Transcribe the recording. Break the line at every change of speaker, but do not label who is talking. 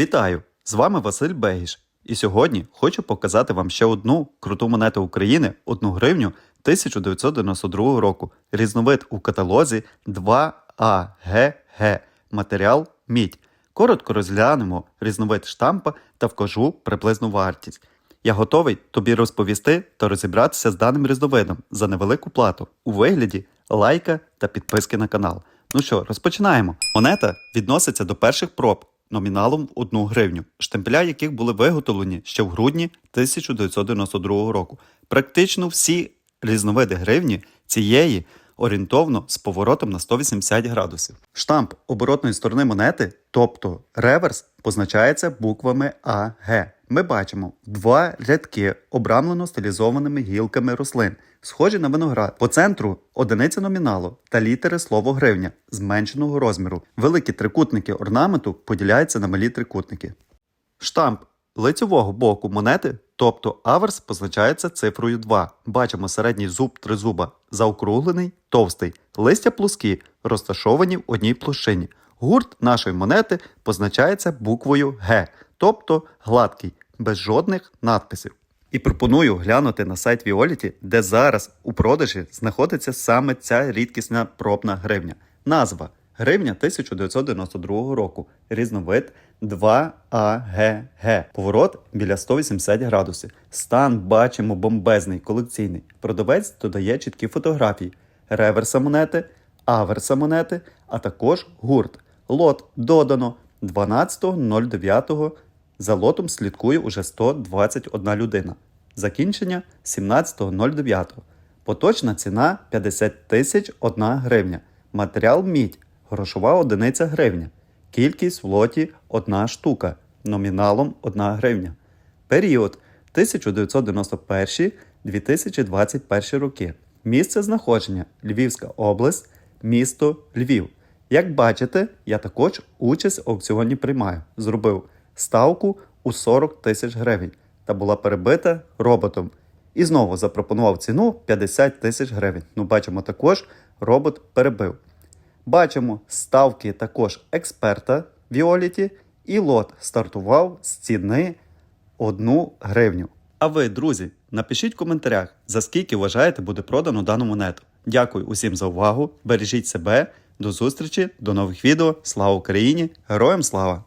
Вітаю! З вами Василь Бегіш. І сьогодні хочу показати вам ще одну круту монету України 1 гривню 1992 року. Різновид у каталозі 2АГГ. Матеріал мідь. Коротко розглянемо різновид штампа та вкажу приблизну вартість. Я готовий тобі розповісти та розібратися з даним різновидом за невелику плату у вигляді лайка та підписки на канал. Ну що, розпочинаємо. Монета відноситься до перших проб номіналом в 1 гривню, штемпеля яких були виготовлені ще в грудні 1992 року. Практично всі різновиди гривні цієї орієнтовно з поворотом на 180 градусів. Штамп оборотної сторони монети, тобто реверс, позначається буквами АГ. Ми бачимо два рядки, обрамлено стилізованими гілками рослин, схожі на виноград. По центру одиниця номіналу та літери слово гривня зменшеного розміру. Великі трикутники орнаменту поділяються на малі трикутники. Штамп лицевого боку монети, тобто аверс, позначається цифрою 2. Бачимо середній зуб тризуба, заокруглений, товстий, листя плоскі, розташовані в одній площині. Гурт нашої монети позначається буквою Г, тобто гладкий, без жодних надписів. І пропоную глянути на сайт Віоліті, де зараз у продажі знаходиться саме ця рідкісна пробна гривня. Назва гривня 1992 року. Різновид 2АГГ. Поворот біля 180 градусів. Стан бачимо бомбезний, колекційний. Продавець додає чіткі фотографії реверса монети, аверса монети, а також гурт. Лот додано 12.09. За лотом слідкує уже 121 людина. Закінчення 17.09. Поточна ціна 50 тисяч 1 гривня. Матеріал мідь. Грошова одиниця гривня. Кількість в лоті 1 штука. Номіналом 1 гривня. Період 1991-2021 роки. Місце знаходження Львівська область, місто Львів. Як бачите, я також участь в аукціоні приймаю. Зробив ставку у 40 тисяч гривень та була перебита роботом. І знову запропонував ціну 50 тисяч гривень. Ну, бачимо, також робот перебив. Бачимо ставки також експерта Віоліті, і лот стартував з ціни 1 гривню. А ви, друзі, напишіть в коментарях, за скільки вважаєте буде продано дану монету. Дякую усім за увагу. Бережіть себе. До зустрічі, до нових відео. Слава Україні! Героям слава!